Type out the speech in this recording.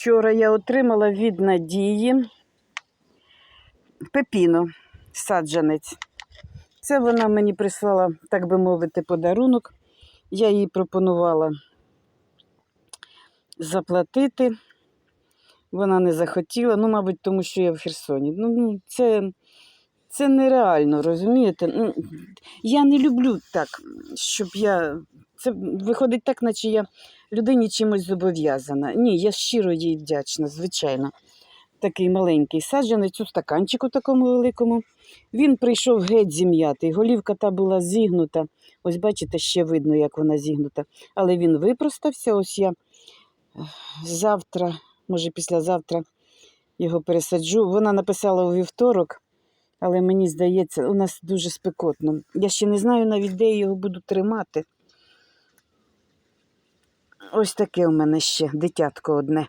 Вчора я отримала від Надії пепіно, саджанець. Це вона мені прислала, так би мовити, подарунок. Я їй пропонувала заплатити. Вона не захотіла, ну, мабуть, тому що я в Херсоні. Ну, Ну, це, це нереально, розумієте? Ну, я не люблю так, щоб я. Це виходить так, наче я людині чимось зобов'язана. Ні, я щиро їй вдячна, звичайно. Такий маленький саджанець у стаканчику такому великому. Він прийшов геть зім'ятий. Голівка та була зігнута. Ось бачите, ще видно, як вона зігнута. Але він випростався. Ось я завтра, може післязавтра його пересаджу. Вона написала у вівторок, але мені здається, у нас дуже спекотно. Я ще не знаю навіть, де я його буду тримати. Ось таке у мене ще дитятко одне.